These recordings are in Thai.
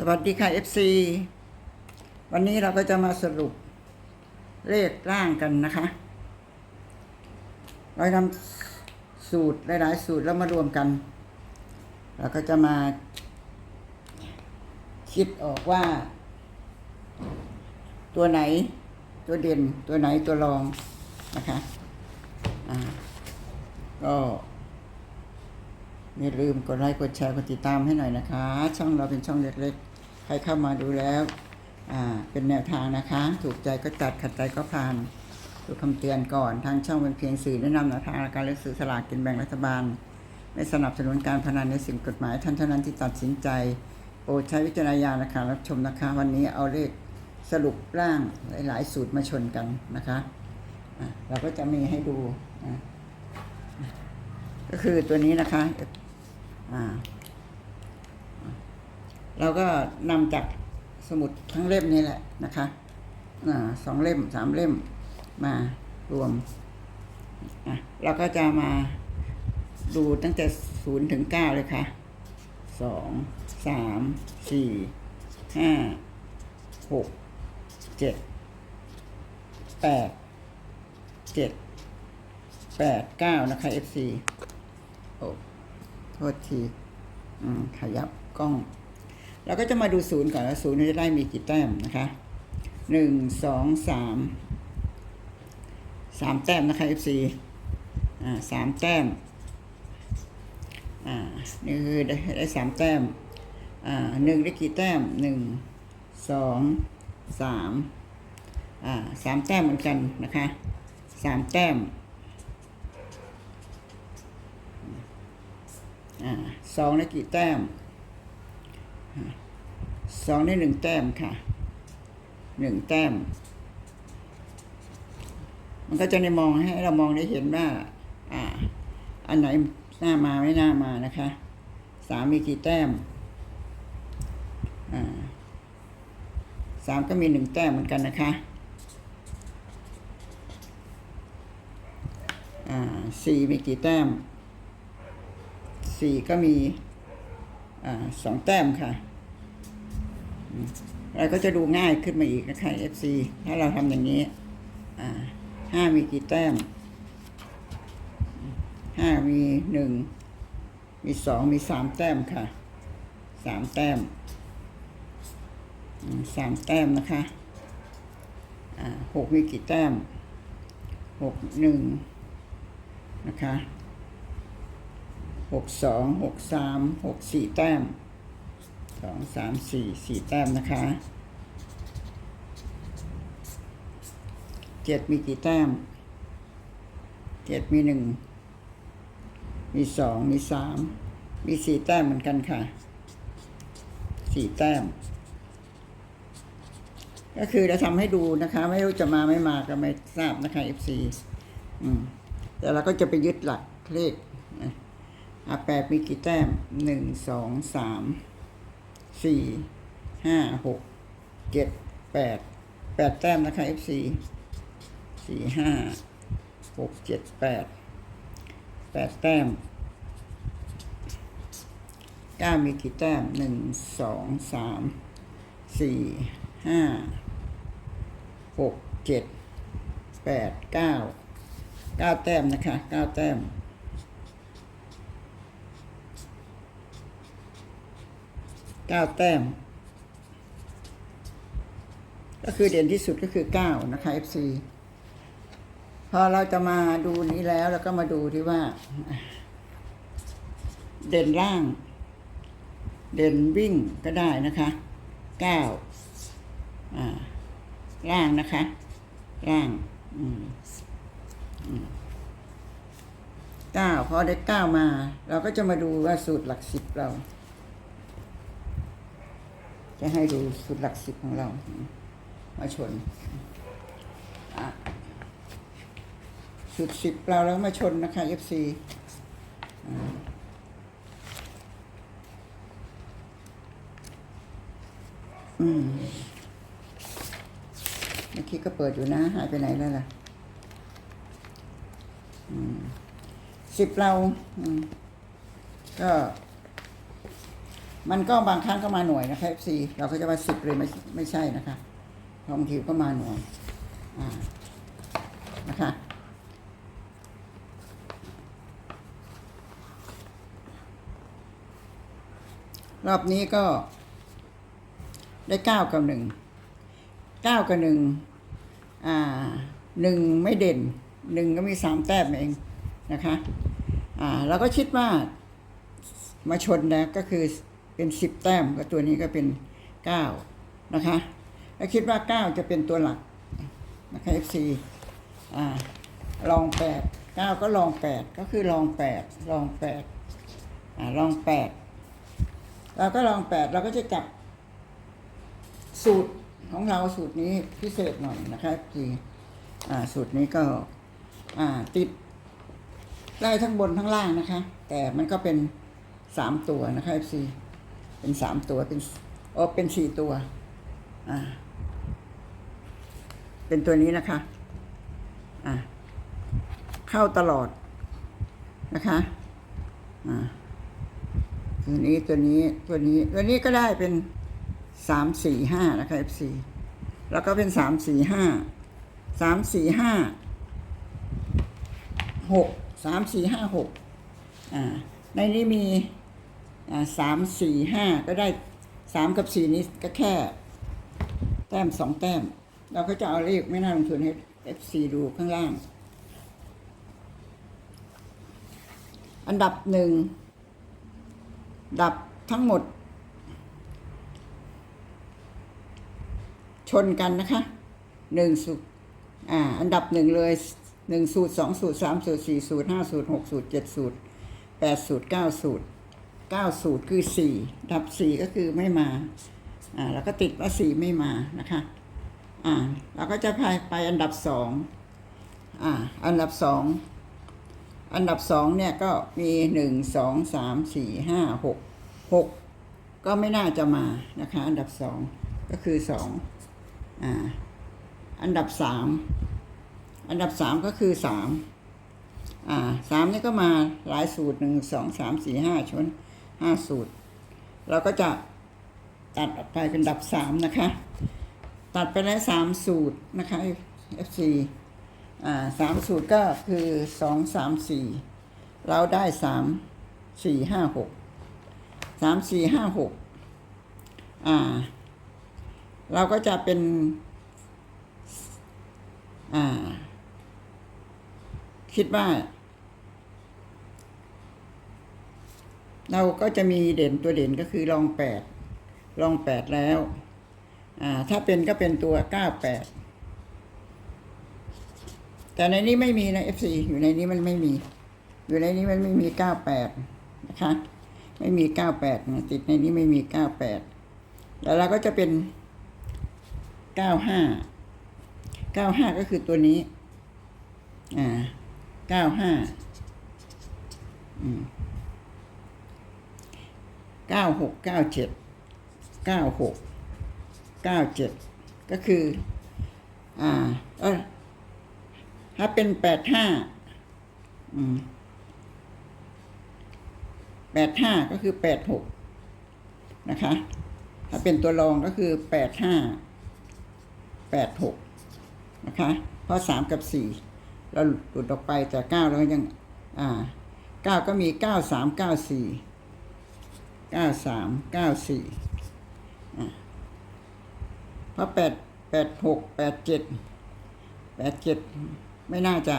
สวัสดีค่ะ FC วันนี้เราก็จะมาสรุปเลขร่างกันนะคะ เรานำสูตรหลาย ๆ สูตรแล้วมารวมกัน เราก็จะมา คิดออกว่า ตัวไหนตัวเด่นตัวไหนตัวรองนะคะ อ่า ก็ อย่าลืมกดไลค์กดแชร์กดติดตามให้หน่อยนะคะ ช่องเราเป็นช่องเล็กๆ ใครเข้ามาดูแล้วเป็นแนวทางนะคะ ถูกใจก็จัดขัดใจก็ผ่านดูคำเตือนก่อนทางช่องเป็นเพียงสื่อแนะนำแนวทางการเลือกซื้อสลากกินแบ่งรัฐบาล ไม่สนับสนุนการพนันในสิ่งกฎหมายท่านเท่านั้นที่ตัดสินใจโปรดใช้วิจารณญาณนะคะรับชมนะคะ วันนี้เอาเลขสรุปร่างหลาย ๆ สูตรมาชนกันนะคะะเราก็จะมีให้ดู ก็คือตัวนี้นะคะ อ่าเราก็นำจากสมุดทั้งเล่มนี้แหละนะคะอ่าสองเล่มสามเล่มมารวมอะเราก็จะมาดูตั้งแต่ศูนย์ถึงเก้าเลยค่ะสองสามสี่ห้าหกเจ็ดแปดเจ็ดแปดเก้านะคะ FC โอ้ โทษทีขยับกล้อง เราก็จะมาดูศูนย์ก่อนว่าศูนย์จะได้มีกี่แต้มนะคะหนึ่งสองสามสามแต้มนะคะ FC อ่าสามแต้มอ่านี่คือได้ได้สามแต้มอ่าหนึ่งได้กี่แต้มหนึ่งสองสามอ่าสามแต้มเหมือนกันนะคะสามแต้ม อ่าสองได้กี่แต้มสองได้หนึ่งแต้มค่ะหนึ่งแต้ม มันก็จะในมองให้เรามองได้เห็นว่า อ่า อันไหนหน้ามาไม่น่ามานะคะสามมีกี่แต้มอ่าสามก็มีหนึ่งแต้มเหมือนกันนะคะอ่าสี่มีกี่แต้ม สี่ก็มีอสองแต้มค่ะเราก็จะดูง่ายขึ้นมาอีกนะคะ FC ถ้าเราทำอย่างนี้ห้ามีกี่แต้มห้ามีหนึ่งมีสองมีสามแต้มค่ะสามแต้มสามแต้มนะคะหกมีกี่แต้มหกหนึ่งนะคะ หกสองหกสามหกสี่แต้มสองสามสี่สี่แต้มนะคะเจ็ดมีกี่แต้มเจ็ดมีหนึ่งมีสองมีสามมีสี่แต้มเหมือนกันค่ะสี่แต้ม ก็คือเราทำให้ดูนะคะ ไม่รู้จะมาไม่มาก็ไม่ทราบนะคะ FC อืมแต่เราก็จะไปยึดหลักเลข อะแปดมีกี่แต้มหนึ่งสองสามสี่ห้าหกเจ็ดแปดแปดแต้มนะคะ FC สี่ห้าหกเจ็ดแปดแปดแต้มเก้ามีกี่แต้มหนึ่งสองสามสี่ห้าหกเจ็ดแปดเก้าเก้าแต้มนะคะเก้าแต้ม เก้าแต้ม ก็คือเด่นที่สุดก็คือเก้านะคะ FC พอเราจะมาดูนี้แล้วเราก็มาดูที่ว่า เด่นล่าง เด่นวิ่งก็ได้นะคะเก้าล่างนะคะ ล่างเก้าพอได้เก้ามา เราก็จะมาดูว่าสูตรหลักสิบเรา จะให้ดูสูตรหลักสิบของเรา มาชนอะสูตรสิบเราแล้วมาชนนะคะ FC อ่าอืมเมื่อกี้ก็เปิดอยู่นะ หายไปไหนแล้วล่ะสิบเราอืมก็ มันก็บางครั้งก็มาหน่วยนะคะ FC เราก็จะมาสิบเลยไม่ไม่ใช่นะคะบางทีก็มาหน่วยนะคะรอบนี้ก็ได้เก้ากับหนึ่งเก้ากับหนึ่งอ่าหนึ่งไม่เด่นหนึ่งก็มีสามแต้มเองนะคะอ่าเราก็คิดว่ามาชนนะก็คือ เป็นสิบแต้มก็ตัวนี้ก็เป็นเก้านะคะแล้วคิดว่าเก้าจะเป็นตัวหลักนะคะ FC อ่าลองแปดเก้าก็ลองแปดก็คือลองแปดลองแปดอ่าลองแปดเราก็ลองแปดเราก็จะจับสูตรของเราสูตรนี้พิเศษหน่อยนะคะพี่อ่าสูตรนี้ก็อ่าติดได้ทั้งบนทั้งล่างนะคะ แต่มันก็เป็นสามตัวนะคะพี่ เป็นสามตัวเป็นโออเป็นสี่ตัว อ่า เป็นตัวนี้นะคะ อ่าเข้าตลอดนะคะ อ่า ตัวนี้ตัวนี้ตัวนี้ตัวนี้ก็ได้เป็นสามสี่ห้านะคะ FC แล้วก็เป็นสามสี่ห้าสามสี่ห้าหกสามสี่ห้าหกอ่า ในนี้มี สามสี่ห้าก็ได้สามกับสี่นี้ก็แค่ แต้มสองแต้ม เราก็จะเอาเลขไม่น่าลงทุนให้ FC ดูข้างล่าง อันดับหนึ่งดับทั้งหมด ชนกันนะคะหนึ่งสูตรอ่าอันดับหนึ่งเลยหนึ่งสูตรสองสูตรสามสูตรสี่สูตรห้าสูตรหกสูตรเจ็ดสูตรแปดสูตรเก้าสูตร เก้าสูตรคือสี่ดับสี่ก็คือไม่มาอ่าแล้วก็ติดว่าสี่ไม่มานะคะอ่าเราก็จะไปไปอันดับสองอ่าอันดับสองอันดับสองเนี่ยก็มีหนึ่งสองสามสี่ห้าหกหกก็ไม่น่าจะมานะคะ อันดับสองก็คือสองอ่าอันดับสามอันดับสามก็คือสามอ่าสามนี่ก็มาหลายสูตรหนึ่งสองสามสี่ห้าชน ห้าสูตร เราก็จะตัดออกไปเป็นดับสามนะคะ ตัดไปแล้สามสูตรนะคะ FC อ่าสามสูตรก็คือสองสามสี่เราได้สามสี่ห้าหกสามสี่ห้าหกอ่า เราก็จะเป็น อ่า คิดว่า เราก็จะมีเด่นตัวเด่นก็คือรองแปดรองแปดแล้วอ่าถ้าเป็นก็เป็นตัวเก้าแปดแต่ในนี้ไม่มีนะ FC อยู่ในนี้มันไม่มี อยู่ในนี้มันไม่มีเก้าแปดนะคะไม่มีเก้าแปดนะติดในนี้ไม่มีเก้าแปดแล้วเราก็จะเป็นเก้าห้าเก้าห้าก็คือตัวนี้ อ่าเก้าห้าอืม เก้าหกเก้าเจ็ดเก้าหกเก้าเจ็ดก็คือ อ่า เออถ้าเป็นแปดห้าแปดห้าก็คือแปดหกนะคะ ถ้าเป็นตัวรองก็คือแปดห้าแปดหกนะคะ เพราะสามกับสี่เราหลุดออกไปแต่เก้าเราก็ยัง อ่าเก้าก็มีเก้าสามเก้าสี่ เก้าสามเก้าสี่เพราะแปดแปดหกแปดเจ็ดแปดเจ็ดไม่น่าจะ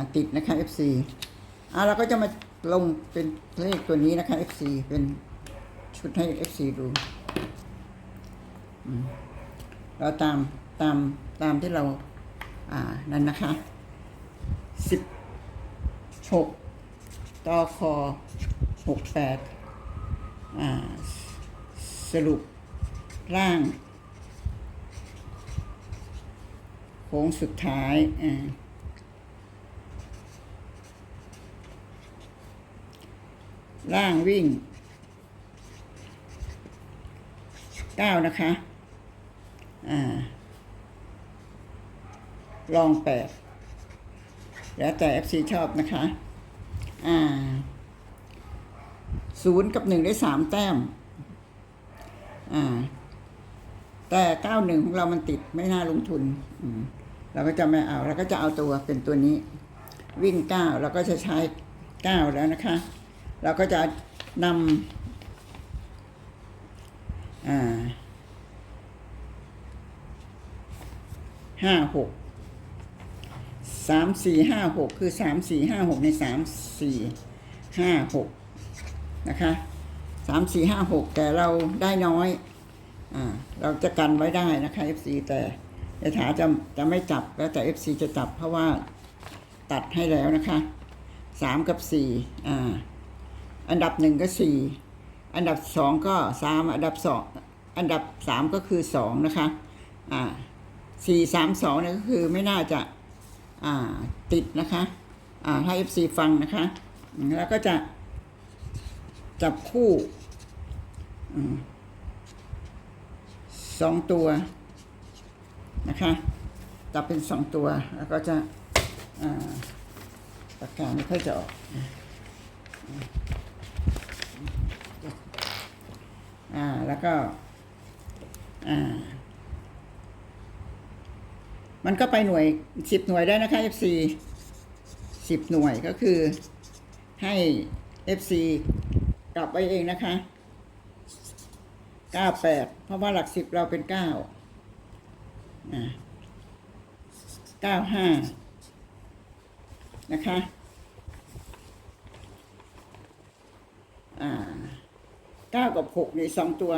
าติดนะคะ FC อ่าเราก็จะมาลงเป็นเลขตัวนี้นะคะ FC เป็นชุดให้ FC ดูเราตามตามตามที่เรา อ่านั่นนะคะสิบหกตอคอหกแปด สรุปร่างโค้งสุดท้ายอ่างวิ่งเก้านะคะอ่าลองแปดแล้วแต่ FC ชอบนะคะ อ่า ศูนย์กับหนึ่งได้สามแต้ม อ่า แต่เก้าหนึ่งของเรามันติดไม่น่าลงทุน เราก็จะไม่เอาเราก็จะเอาตัวเป็นตัวนี้ วิ่งเก้าเราก็จะใช้เก้าแล้วนะคะ เราก็จะนำอ่าห้าหกสามสี่ห้าหกคือสามสี่ห้าหกในสามสี่ห้าหก นะคะสามสี่ห้าหกแต่เราได้น้อยอ่าเราจะกันไว้ได้นะคะ FC แต่ยถาจะจะไม่จับแล้วแต่ FC จะจับเพราะว่าตัดให้แล้วนะคะสามกับสี่อ่าอันดับหนึ่งก็สี่อันดับสองก็สามอันดับสองอันดับสามก็คือสองนะคะอ่าสี่สามสองเนี่ยก็คือไม่น่าจะอ่าติดนะคะอ่าให้ FC ฟังนะคะ แล้วก็จะ จับคู่สองตัวนะคะจับเป็นสองตัวแล้วก็จะปากกาไม่ค่อยจะออกอ่าแล้วก็อ่ามันก็ไปหน่วยสิบหน่วยได้นะคะ FC สิบหน่วยก็คือให้ FC กลับไปเองนะคะเก้าแปดเพราะว่าหลักสิบเราเป็นเก้าเก้าห้านะคะอ่าเก้ากับหกในสองตัว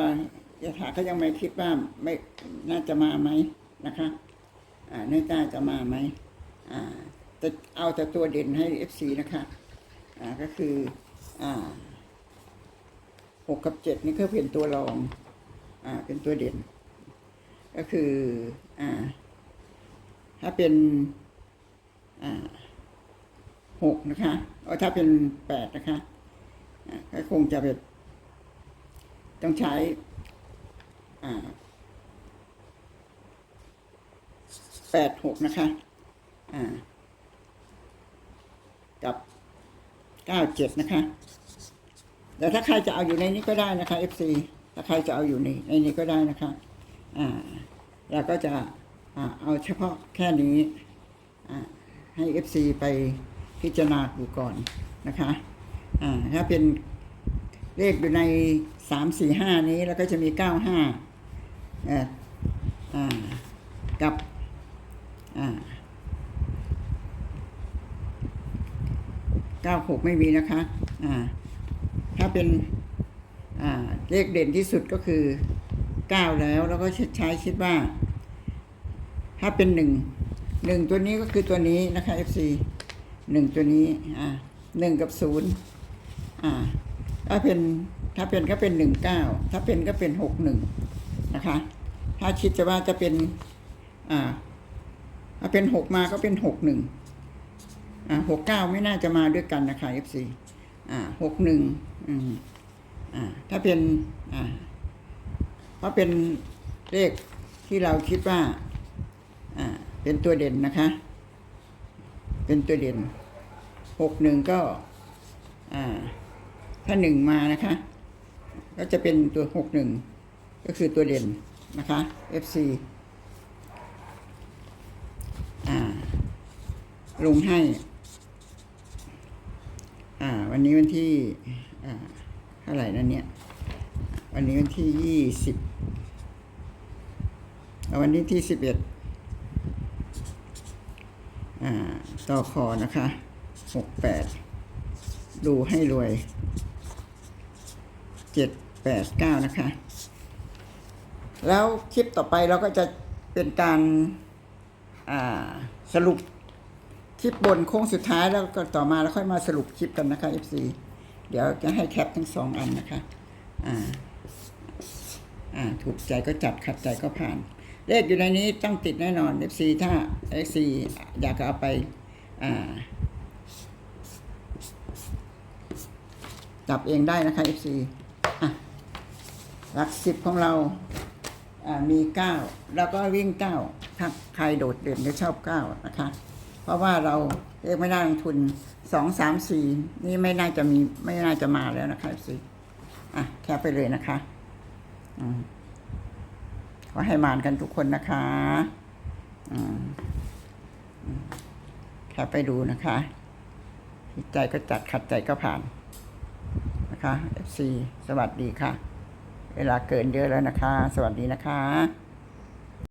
ยถาก็ยังไม่คิดว่าไม่น่าจะมาไหมนะคะ อ่าน่าจะมาไหมอ่าจะเอาแต่ตัวเด่นให้เอฟซีนะคะ อ่าก็คือ อ่า หกกับเจ็ดนี่ก็เป็นตัวรอง อ่า เป็นตัวเด่น ก็คือ อ่า ถ้าเป็น อ่าหกนะคะเอาถ้าเป็นแปดนะคะก็คงจะเป็นต้องใช้ อ่าแปดหกนะคะ อ่า กับเก้าเจ็ดนะคะ แต่ถ้าใครจะเอาอยู่ในนี้ก็ได้นะคะ FC ถ้าใครจะเอาอยู่ในในนี้ก็ได้นะคะอ่าเราก็จะอ่าเอาเฉพาะแค่นี้อ่าให้ FC ไปพิจารณาดูก่อนนะคะอ่าถ้าเป็นเลขอยู่ในสามสี่ห้านี้แล้วก็จะมีเก้าห้ากับเก้าหกไม่มีนะคะ ถ้าเป็นเลขเด่นที่สุดก็คือเก้าแล้วแล้วก็ใช้คิดว่า ถ้าเป็นหนึ่งหนึ่งตัวนี้ก็คือตัวนี้นะคะ FC หนึ่งตัวนี้อ่าหนึ่งกับศูนย์อ่าถ้าเป็นถ้าเป็นก็เป็นหนึ่งเก้าถ้าเป็นก็เป็นหกหนึ่งนะคะ ถ้าคิดจะว่าจะเป็นอ่าถ้าเป็นหกมาก็เป็นหกหนึ่งอ่าหกเก้าไม่น่าจะมาด้วยกันนะคะ FC อ่าหกหนึ่งอืมอ่าถ้าเป็นอ่าเพราะเป็นเลขที่เราคิดว่าอ่าเป็นตัวเด่นนะคะ เป็นตัวเด่นหกหนึ่งก็อ่าถ้าหนึ่งมานะคะ ก็จะเป็นตัวหกหนึ่งก็คือตัวเด่นนะคะ FC อ่าลงให้ อ่า วันนี้วันที่อ่าเท่าไหร่นั่นเนี่ย วันนี้วันที่ยี่สิบวันนี้ที่สิบเอ็ดอ่า ต่อคอนะคะหกแปดดูให้รวยเจ็ดแปดเก้านะคะ แล้วคลิปต่อไปเราก็จะเป็นการอ่าสรุป คลิปบนโค้งสุดท้ายแล้วก็ต่อมาแล้วค่อยมาสรุปคลิปกันนะคะ FC เดี๋ยวจะให้แคปทั้งสองอันนะคะ อ่า อ่า ถูกใจก็จัดขัดใจก็ผ่าน เลขอยู่ในนี้ต้องติดแน่นอน FC ถ้า FC อยากจะเอาไป อ่า จับเองได้นะคะ FC อะหลักสิบของเราอ่ามีเก้าแล้วก็วิ่งเก้าถ้าใครโดดเด่นก็ชอบเก้านะคะ ราะว่าเราเรียกไม่น่าลงทุนสองสามสี่นี่ไม่น่าจะมีไม่น่าจะมาแล้วนะคะ FC อะแค่ไปเลยนะคะอืมขอให้มานกันทุกคนนะคะอืมแค่ไปดูนะคะผิดใจก็จัดขัดใจก็ผ่านนะคะ FC สวัสดีค่ะ เวลาเกินเยอะแล้วนะคะ สวัสดีนะคะ